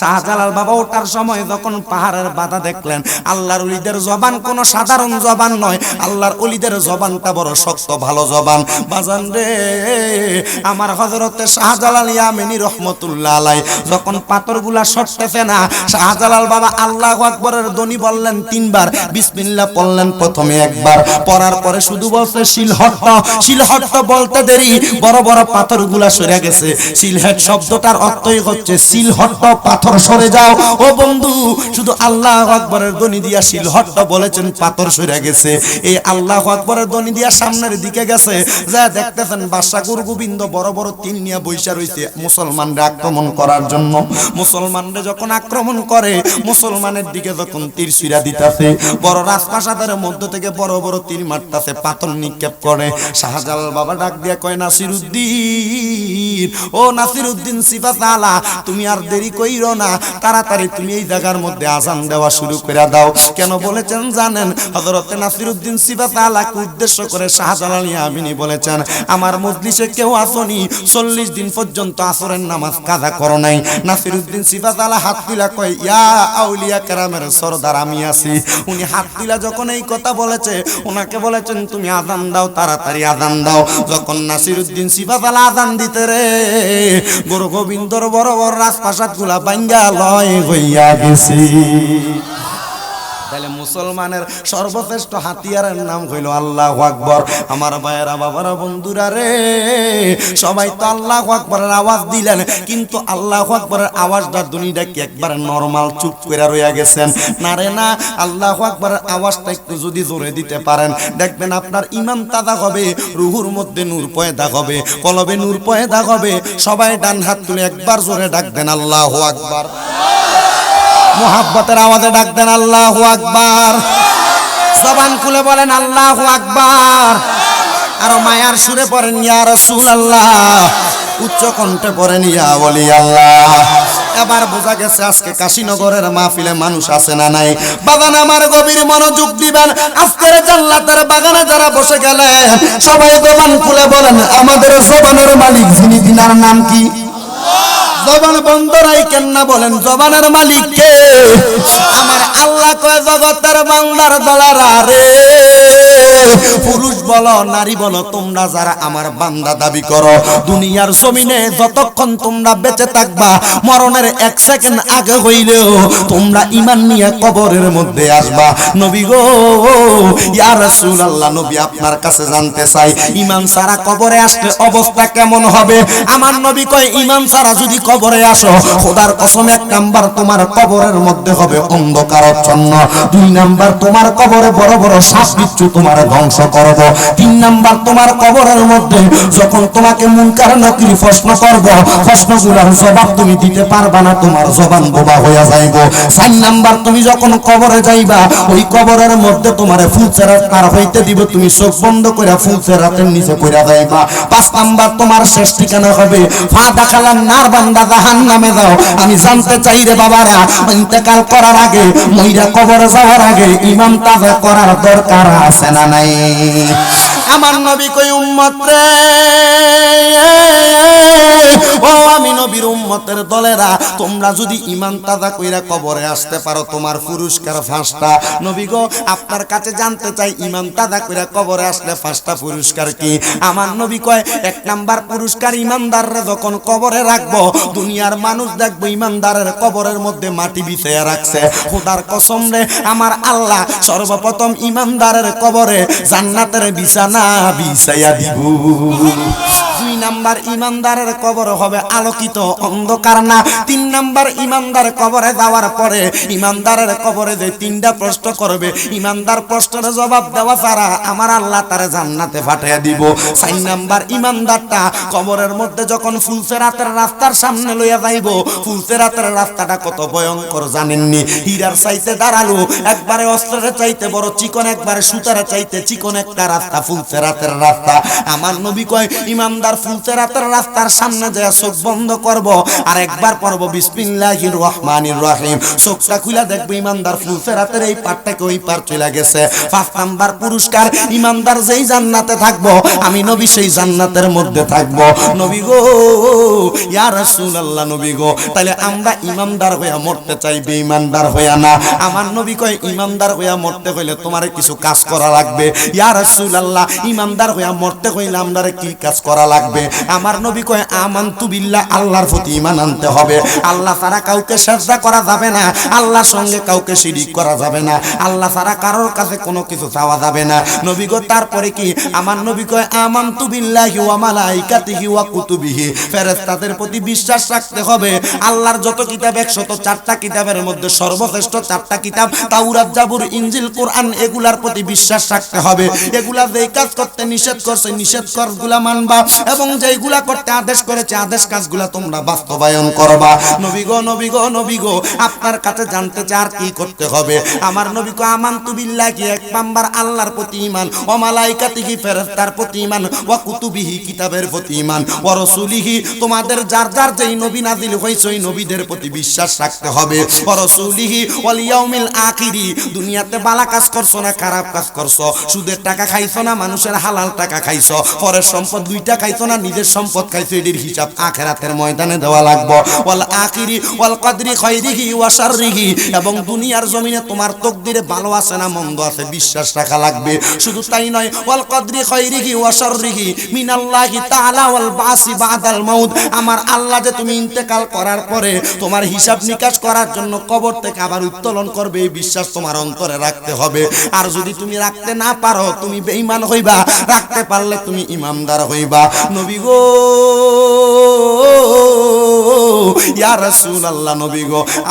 শাহজালাল বাবা ওঠার সময় যখন পাহাড়ের বাধা দেখলেন, আল্লাহর উলিদের জবান কোনো সাধারণ জবান নয়, আল্লাহর উলিদের জবানটা বড় শক্ত, ভালো জবান। বাজান রে, আমার হজরতে শাহজালাল ইয়ামিনী রহমতুল্লাহ আলাই যখন পাথরগুলা সরতেছে না, শাহজালাল বাবা আল্লাহ আকবরের ধ্বনি বললেন তিনবার, বিসমিল্লাহ পড়লেন প্রথমে একবার, পড়ার পরে শুধু বলছে, শিলহট্ট শিলহট্ট বলতে দেরি, বড় বড় পাথরগুলা সরে গেছে। শিলহেট শব্দটার অর্থই হচ্ছে, শিলহট্ট পাথর সরে যাও। ও বন্ধু, শুধু আল্লাহ আকবরের ধ্বনি দিয়া শিলহট্ট বলেছেন, পাথর সরে গেছে। এই আল্লাহ আকবরের ধ্বনি দিয়া সামনের দিকে গেছে। যা দেখতেছেন বাদশা গুরু গোবিন্দ বড় বড় তিন নিয়ে বৈশা রইছে মুসলমানরা আক্রমণ করার জন্য। মুসলমানরা যখন আক্রমণ করে, মুসলমানের দিকে যখন তীর সিরা দিতেছে, বড় রাজপ্রাসাদের মধ্য থেকে বড় বড় তীর মারতাছে, পাথর নিক্ষেপ করে। শাহজালাল বাবা ডাক দিয়া কয়, নাসিরুদ্দিন, ও নাসিরুদ্দিন সিফাত আলা, তুমি আর দেরি কইরো না, তাড়াতাড়ি তুমি এই জায়গার মধ্যে আজান দেওয়া শুরু করে দাও। কেন বলেছেন জানেন? হযরতে নাসিরুদ্দিন সিফাত আলাকে উদ্দেশ্য করে শাহজালাল ইয়ামিনী বলেছেন, আমার মজলিসে কেউ আসনি, চল্লিশ দিন পর্যন্ত আসরের নামাজ কাজা করো নাই। নাসিরুদ্দিন সিফাত আলা হাত তুলা কয়, ইয়া আউলিয়া কেরামের সরদার, আমি আছি। উনি হাত তুলা যখন এই কথা বলেছে ওনাকে বলেছেন, তুমি আজান দাও, তাড়াতাড়ি আজান দাও। যখন নাসিরুদ্দিন সিফাত আলা আজান দিতে রে গুরু গোবিন্দর বড় বড় রাজপ্রাসাদগুলা বাঙ্গা লয় হইয়া গেছি। তাহলে মুসলমানের সর্বশ্রেষ্ঠ হাতিয়ারের নাম হইল আল্লাহ আকবর। আমার ভাইয়েরা, বাবারা, বন্ধুরা রে, সবাই তো আল্লাহ আকবরের আওয়াজ দিলেন, কিন্তু আল্লাহ আকবরের আওয়াজটা দুনিটা কি একবার নর্মাল চুপ করে রইয়া গেছেন? না রে না, আল্লাহ আকবরের আওয়াজটা একটু যদি জোরে দিতে পারেন। দেখবেন আপনার ইমান তাদা হবে, রুহুর মধ্যে নূর পয়দা হবে, কলবে নূর পয়দা হবে, সবাই ডান হাত তুলে একবার জোরে ডাক দেন আল্লাহ আকবার। মোহাব্বতের আওয়াজে ডাক দেন আল্লাহ আকবার। জবান খুলে বলেন আল্লাহ আকবার। আর মায়ার সুরে পড়েন, ইয়া রসুল আল্লাহ উচ্চ কণ্ঠে পড়েন, ইয়া বলি আল্লাহ এবার বোঝা গেছে আজকে কাশীনগরের মাহফিলে মানুষ আছে না নাই। বাগান আমার গভীর মনোযোগ দিবেন, আজকের জান্নাতের বাগানে যারা বসে গেলেন, সবাই জবান খুলে বলেন, আমাদের জবানের মালিক যিনি দিনার নাম কি? জবান বন্ধ রাইকেন না বলেন, জবানের মালিক কে? আমার আল্লাহ কয়, জগতের বান্দার দলারা রে। পুরুষ বলো, নারী বলো, তোমরা যারা আমার বান্দা দাবি করো, দুনিয়ার জমিনে যতক্ষণ তোমরা বেঁচে থাকবা, মরণের এক সেকেন্ড আগে হইলেও তোমরা ইমান নিয়ে কবরের মধ্যে আসবা। নবী গো, ইয়া রাসূলুল্লাহ, নবী আপনার কাছে জানতে চাই ইমান সারা কবরে আসলে অবস্থা কেমন হবে? আমার নবী কয় ইমান সারা যদি কবরে আসো, খোদার কসম, এক নাম্বার তোমার কবরের মধ্যে হবে অন্ধকার অন্ধকারচ্ছন্ন দুই নাম্বার তোমার কবরে বড় বড় শ্বাস বিচ্ছু তোমার ধ্বংস করব। তিন নাম্বার তোমার কবরের মধ্যে যখন তোমাকে মুনকার নকরি প্রশ্ন করব প্রশ্নগুলোর জবাব তুমি দিতে পারবা না, তোমার জবান বোবা হইয়া যাইব। চার নাম্বার তুমি যখন কবরে যাইবা, ওই কবরের মধ্যে তোমার ফুলচেরা পার হইতে দিব, তুমি চোখ বন্ধ করে ফুলচেরাতের নিচে কইরা যাইবা। পাঁচ নাম্বার তোমার শেষ ঠিকানা হবে, ফা দেখালাম নার বান্দা জাহান নামে যাও। আমি জানতে চাই রে বাবারা, ইন্তেকাল করার আগে মহিলা কবরে যাওয়ার আগে ইমাম তাজা করার দরকার আছে না নাই? আমার নবী কই উম্মত ও আমি নবীর তোমরা যদি ইমান তাজা কইরা কবরে আসতে পারো, তোমার পুরস্কার ফাঁসটা। নবী গো, আপনার কাছে জানতে চাই ইমান তাজা কইরা কবরে আসলে ফাঁসটা পুরস্কার কি? আমার নবী কয়, এক নাম্বার পুরস্কার ইমানদাররা যখন কবরে রাখব, দুনিয়ার মানুষ দেখব ইমানদারের কবরের মধ্যে মাটি বিছাইয়া রাখছে। খোদার কসম রে, আমার আল্লাহ সর্বপ্রথম ইমানদারের কবরে জান্নাতের বিছানা বিছাইয়া দিব। নাম্বার ইমানদারের কবর হবে আলোকিত অন্ধকার না। তিন নাম্বার ইমানদার কবরে যাওয়ার পরে ইমানদারের কবরে যে তিনটা প্রশ্ন করবে, ইমানদার প্রশ্নের জবাব দেওয়া ছাড়া আমার আল্লাহ তারে জান্নাতে পাঠিয়ে দিব। চার নাম্বার ইমানদারটা কবরের মধ্যে যখন ফুলসে রাতের রাস্তার সামনে লইয়া যাইব ফুলসে রাতের রাস্তাটা কত ভয়ঙ্কর জানেননি? হীরার চাইতে দাঁড়াল, একবারে অস্ত্রের চাইতে বড় চিকন, একবারে সুতারে চাইতে চিকন একটা রাস্তা ফুলসে রাতের রাস্তা। আমার নবী কয়, ইমানদার ফুলতেরাতের রাস্তার সামনে চোখ বন্ধ করব। আর একবার রহমানির রহিম। চোখটা খুলে দেখবে ইমানদার ফুলতেরাতের এই ওই পার চলে গেছে। পাঁচ নাম্বার পুরস্কার, ইমানদার যেই জান্নাতে থাকব, আমি নবী সেই জান্নাতের মধ্যে থাকব। নবী গো নবী গো তাহলে আমরা ইমানদার হইয়া মরতে চাই, বেঈমানদার হইয়া না। আমার নবী কয়, ইমানদার হইয়া মরতে হইলে তোমার কিছু কাজ করা লাগবে। ইয়া রাসূলুল্লাহ, ইমানদার হইয়া মরতে হইলে আমরা কি কাজ করা লাগবে? আমার নবী কয়, আমানতু বিল্লাহ, আল্লাহর প্রতি ঈমান আনতে হবে। আল্লাহ ছাড়া কাউকে সেজদা করা যাবে না। আল্লাহর সঙ্গে কাউকে শিরিক করা যাবে না। আল্লাহ ছাড়া কারোর কাছে কোনো কিছু চাওয়া যাবে না। নবী গো, তারপরে কি? আমার নবী কয়, আমানতু বিল্লাহি ওয়া মালাইকাতিহি ওয়া কুতুবিহি। ফেরেশতাদের প্রতি বিশ্বাস রাখতে হবে। আল্লাহর যত কিতাব 104টা কিতাবের মধ্যে সর্বশ্রেষ্ঠ চারটা কিতাব, তাওরাত, জাবুর, ইনজিল, কোরআন, এগুলার প্রতি বিশ্বাস রাখতে হবে। এগুলা যেই কাজ করতে নিষেধ করছে নিষেধ কাজগুলা মানবা এবং যেইগুলা করতে আদেশ করেছে, আদেশ কাজগুলা তোমরা বাস্তবায়ন করবা। নবী গো নবী গো নবী গো, আপনার কাছে জানতে চাই আর কি করতে হবে। আমার নবী কো আমানতু বিল্লাহি, এক নাম্বার আল্লাহর প্রতি ঈমান, ও মালাইকাতিহি, ফেরেশতার প্রতি ঈমান, ওয়া কুতুবিহি, কিতাবের প্রতি ঈমান, ওয়া রাসূলিহি, তোমাদের যার যার যেই নবী নাজিল হইছে ওই নবীদের প্রতি বিশ্বাস রাখতে হবে। ওয়া রাসূলিহি, ওয়াল ইয়াউমিল আখিরি, দুনিয়াতে বালা কাজ করছ না, খারাপ কাজ করছ, সুদের টাকা খাইছো না, মানুষের হালাল টাকা খাইছো পরের সম্পদ দুইটা খাইছো না নিজের সম্পদ খাইছো এটির হিসাব আখেরাতের ময়দানে দেওয়া লাগবে। ওয়াল আখিরি, ওয়াল কদরি খাইরিহি ওয়া শাররিহি। এবং দুনিয়ার জমিনে তোমার তকদিরে ভালো আছে না মন্দ আছে, বিশ্বাস রাখা লাগবে। শুধু তাই নয়, ওয়াল কদরি খাইরিহি ওয়া শাররিহি, মিনাল্লাহি তাআলা ওয়াল বাসি বাদাল মাউত। আমার আল্লাহ যে তুমি ইন্তেকাল করার পরে তোমার হিসাব নিকাশ করার জন্য কবর থেকে আবার উত্তোলন করবে, এই বিশ্বাস তোমার অন্তরে রাখতে হবে। আর যদি তুমি রাখতে না পারো, তুমি বেঈমান হইবা, রাখতে পারলে তুমি ইমামদার হইবা। নবী গো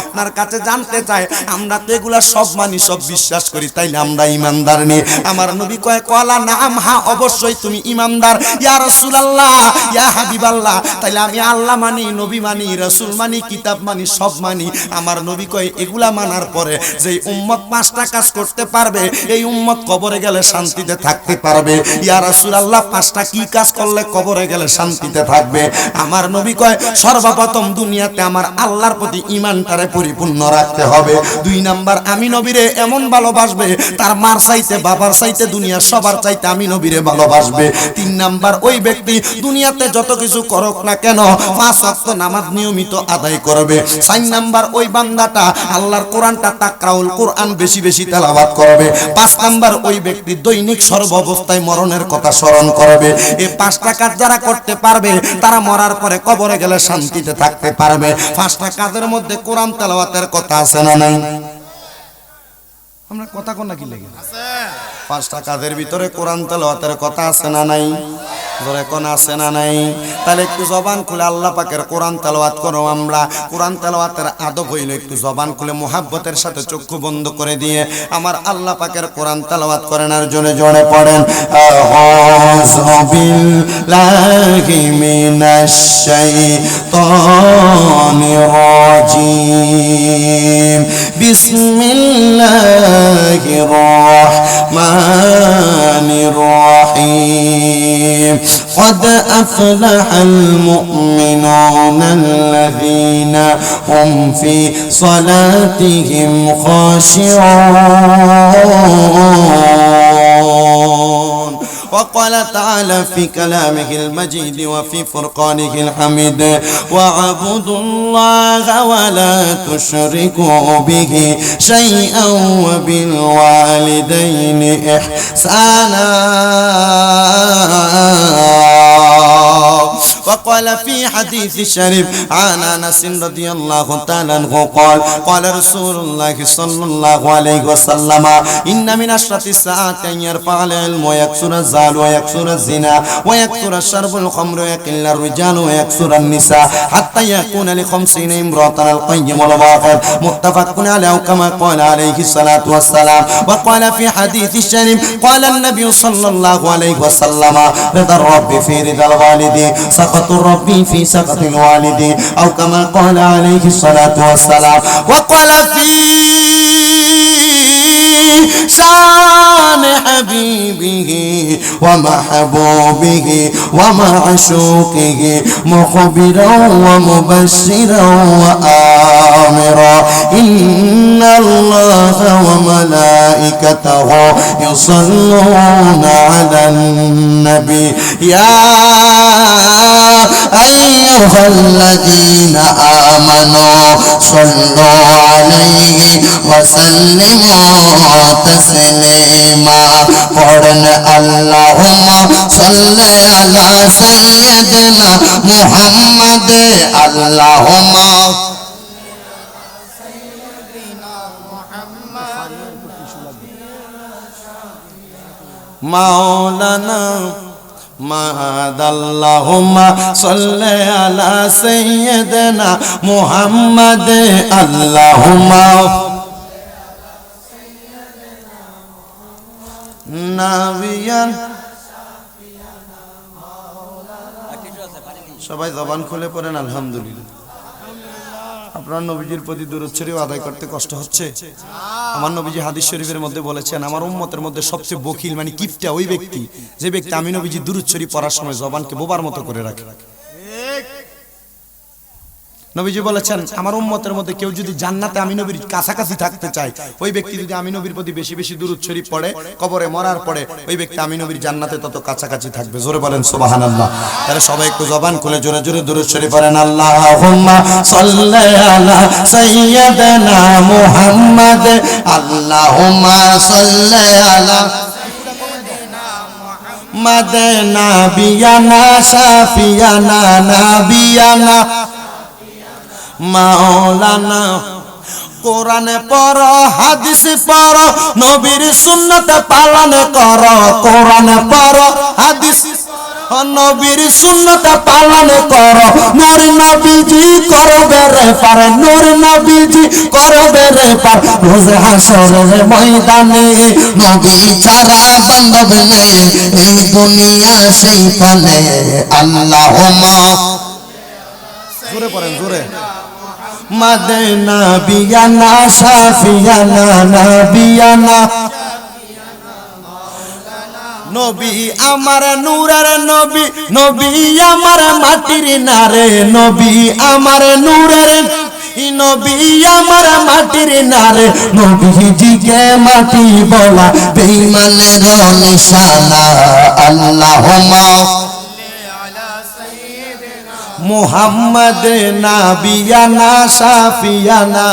আপনার কাছে জানতে চাই, আমরা তো এগুলা সব মানি, সব বিশ্বাস করি, তাইলে আমরা ইমানদার নি। আমার নবী কয়, কলা নাম, হা, অবশ্যই তুমি ইমানদার। ইয়া রাসূলুল্লাহ, ইয়া হাবিবাল্লাহ, তাইলে আমি আল্লাহ মানি, নবী মানি, রাসূল মানি, কিতাব মানি, সব মানি। আমার নবী কয়, এগুলা মানার পরে যে উম্মত পাঁচটা কাজ করতে পারবে, এই উম্মত কবরে গেলে শান্তিতে থাকতে পারবে। ইয়া রাসূলুল্লাহ, পাঁচটা কি কাজ করলে কবরে গেলে শান্তিতে থাকবে? আমার নবী কয়, সর্বপ্রথম দুনিয়াতে আমার আল্লাহর প্রতি ইমানটারে পরিপূর্ণ রাখতে হবে। দুই নাম্বার, আমি নবীরে এমন ভালোবাসবে, তার মার চাইতে, বাবার চাইতে দুনিয়া সবার চাইতে আমি নবীরে ভালোবাসবে। তিন নাম্বার, ওই ব্যক্তি দুনিয়াতে যত কিছু করুক না কেন, পাঁচ ওয়াক্ত নামাজ নিয়মিত আদায় করবে। চার নাম্বার, ওই বান্দাটা আল্লাহর কোরআনটা তাকরাউল কোরআন বেশি বেশি তেলাওয়াত করবে। পাঁচ নাম্বার, ওই ব্যক্তি দৈনিক সর্ব অবস্থায় মরণের কথা স্মরণ করবে। এই পাঁচটা কাজ যারা করতে পারবে, তারা মরার পরে কবরে গেলে শান্তিতে থাকতে পারবে। পাঁচটা কাজের মধ্যে কোরআন তালাওয়াতের কথা আছে না নাই? আমরা কথা কোন নাকি লেগে? পাঁচটা কাজের ভিতরে কোরআন তেলাওয়াতের কথা আছে না নাই? ধরে কোন আছে না নাই? তাহলে একটু জবান খুলে আল্লাহ পাকের কোরআন তেলাওয়াত করো আমরা। কোরআন তেলাওয়াতের আদব হইল একটু জবান খুলে মোহাব্বতের সাথে চক্ষু বন্ধ করে দিয়ে আমার আল্লাহ পাকের কোরআন তেলাওয়াত করেন আর জনে জনে পড়েন। বিল্লাহি মিনাশ الرحمن الرحيم. قد أفلح المؤمنون الذين هم في صلاتهم خاشعون. وقال تعالى في كلامه المجيد وفي فرقانه الحميد واعبدوا الله ولا تشركوا به شيئا وبالوالدين إحسانا. وقال في حديث الشريف عن أنس رضي الله تعالى عنه قال قال رسول الله صلى الله عليه وسلم إن من أشرط الساعات أن يرفع العلم ويكثر الزال ويكثر الزنا ويكثر الشرب الخمر ويقل الرجال ويكثر النساء حتى يكون لخمسين امرأة القيم والباطل متفق عليه كما قال عليه الصلاة والسلام. وقال في حديث الشريف قال النبي صلى الله عليه وسلم رضا الرب في رضا الوالد سخط الرب في سخط الوالد أو كما قال عليه الصلاة والسلام وقال في شان حبيبه ومحبوبه ومعشوقه مخبرا ومبشرا وآمرا. إن الله وملائكته يصلون على النبي يا أيها الذين آمنوا صلوا عليه وسلموا تسليما قرن اللهم صل على سيدنا محمد اللهم মাওলানা মাহাদ আল্লাহুম্মা সাল্লি আলা সাইয়্যিদিনা মুহাম্মাদ আল্লাহুম্মা। নাবিয়ান। সবাই জবান খুলে পড়েন আলহামদুলিল্লাহ। আপনার নবীজির প্রতি দূরচ্ছরিও আদায় করতে কষ্ট হচ্ছে। আমার নবীজি হাদিস শরীফের মধ্যে বলেছেন, আমার উম্মতের মধ্যে সবচেয়ে বকিল মানে কিপটা ওই ব্যক্তি, যে ব্যক্তি আমি নবীজি দূরচ্ছরি পড়ার সময় জবানকে বোবার মতো করে রাখে। নবীজি বলেছেন, আমার উম্মতের মধ্যে কেউ যদি জান্নাতে আমি নবীর কাছাকাছি থাকতে চায়, ওই ব্যক্তি যদি আমি নবীর প্রতি বেশি বেশি দূরত শরীফ পড়ে, কবরে মরার পরে ওই ব্যক্তি আমি নবীর জান্নাতে তত কাছাকাছি থাকবে। জোরে বলেন, সুবহানাল্লাহ। তাহলে সবাই একটু জবান খুলে জোরে জোরে দূরত শরীফ পড়েন সাল্লি আলা সাইয়্যিদিনা মুহাম্মাদ, আল্লাহুম্মা সাল্লি আলা মাদেনা বিয়ানা শাফিয়ানা নাবিয়ানা মাওলানা। কোরআনে পড়, হাদিস পড়, নবীর সুন্নত পালন কর। কোরআনে পড়, হাদিস নবীর সুন্নত পালন কর। নূর নবীজি করবে রে পার নূর নবীজি করবে রে পার রোজ হাসরের ময়দানে নবী ছাড়া বান্ধব নেই, এই দুনিয়া সেই পানে আল্লাহুম্মা জোরে পড়েন, জোরে। মদনা বিয়ানা শাফিয়ানা নাবিয়ানা। নবী আমার নূরের নবী নবী আমার মাটির নারে, নবী আমার নূরের নবী আমার মাটির নারে, নবীজিকে মাটি বলা বেঈমানের নিশানা। আল্লাহুম্মা মোহাম্মদ নাবিয়ানা সাফিয়ানা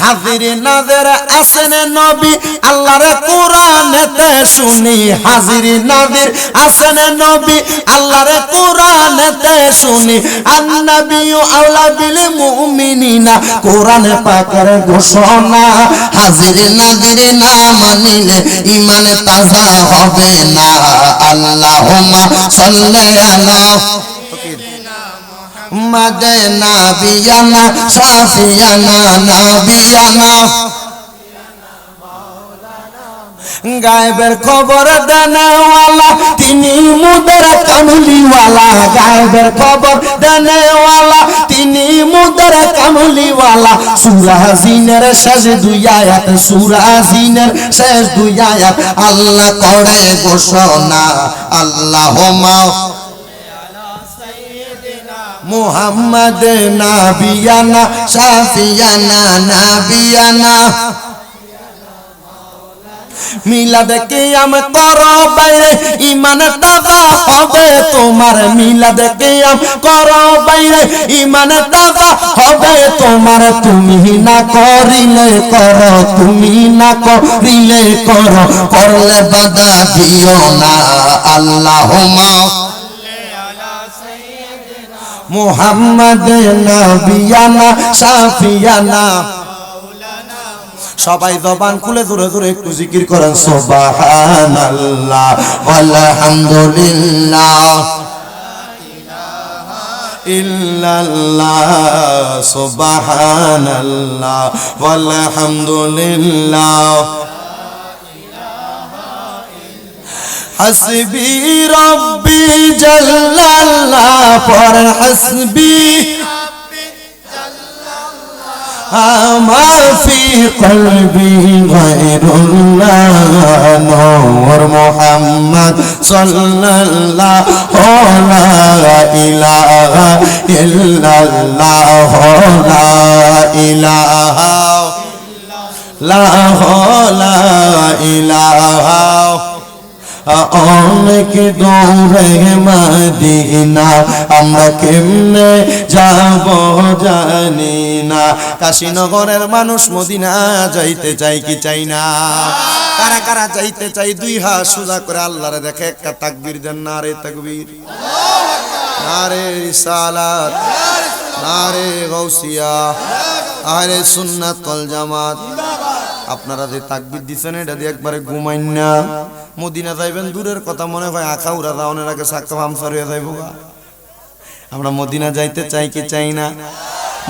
হাজির নাদের আসেন নবী, আল্লাহর কোরআনেতে শুনি। হাজির নাদের আসেন নবী, আল্লাহর কোরআনেতে শুনি। আন্নাবিয়ু আওলা বিল মুমিনিনা, কোরআন পাকের ঘোষণা। হাজির নাদের না মানিলে ইমান তাজা হবে না। আল্লাহুম্মা সাল্লি আলা মদনা বিয়ানা, সাফিয়ানা, নাবিয়ানা। গায়েবের খবর দেনেওয়ালা, তিনি মুদের কামলিওয়ালা। গায়েবের খবর দেনেওয়ালা, তিনি মুদের কামলিওয়ালা। সুরা জিনের শেষ দুই আয়াত, সুরা জিনের শেষ দুই আয়াত। আল্লাহ করে ঘোষণা, আল্লাহ মোহাম্মদ নাবিয়ানা, সাফিয়ানা নাবিয়ানা। মিলাদ কিয়াম করো বাইরে ইমান তাজা হবে, তোমার মিলাদ কিয়াম করো বাইরে ইমান তাজা হবে, তোমার তুমি না করিলে করো, তুমি না করিলে করো, করলে বাধা দিও না আল্লাহুম্মা মোহাম্মদ নবিয়ানা, সাফিয়ানা। সবাই জবান খুলে দূরে দূরে একটু জিকির করেন, সুবহানাল্লাহ আলহামদুলিল্লাহ ইল্লাল্লাহ, সুবহানাল্লাহ আলহামদুলিল্লাহ হাসবি রব্বি জাল্লাল্লাহ, পর হাসবি আমার ফি কলবি গায়রুল্লাহ, নূর মুহাম্মদ সাল্লাল্লাহু লা ইলাহা ইল্লাল্লাহ লা ইলাহা লা ইলাহা অনেক দূরে মদিনা, আমরা কেমনে যাব জানি না। কাশীনগরের মানুষ মদিনা যাইতে চাই কি চাই না? কারা কারা যাইতে চাই দুই হাত সোজা করে আল্লাহরে দেখে, একটা তাকবীর দেন না রে তাকবীর গৌসিয়া আরে সুন্নাত জামাত। আপনারা যে তাকবির দিচ্ছেন এটা দিয়ে একবারে ঘুমাইন না। মদিনা যাইবেন, দূরের কথা মনে হয় আঁকা উড়া যাওয়ানের আগে সাক্কা হামসার হয়ে যাইব আমরা মদিনা যাইতে চাই কি চাই না?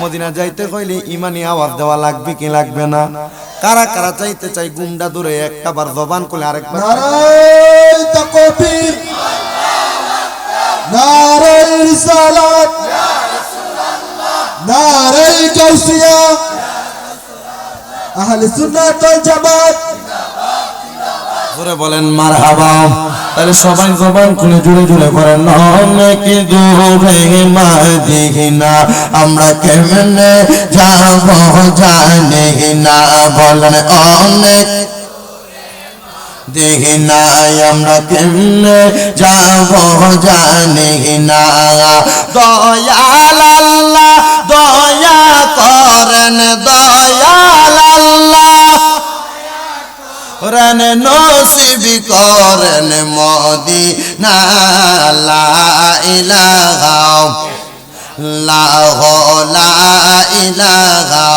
মদিনা যাইতে কইলে ইমানি আওয়াজ দেওয়া লাগবে কি লাগবে না? কারা কারা চাইতে চাই গুন্ডা দূরে, একটা বার জবান করলে আরেকবার নারায় নারায় গাউসিয়া আহলে সুন্নাত ওয়াল জামাত। বলেন তাহলে সবাই জবান খুলে জুড়ে জুড়ে করেন অনেক দূরে মাদিনা, আমরা কেমনে যাব জানি না। বলেন, অনেক দেখি না আমরা কেমনে যাব জানি না। দয়াল আল্লাহ দয়া করেন দয়াল আল্লাহ করেন নসিবি করেন মোদি না লাহ লা লা ইলাহা।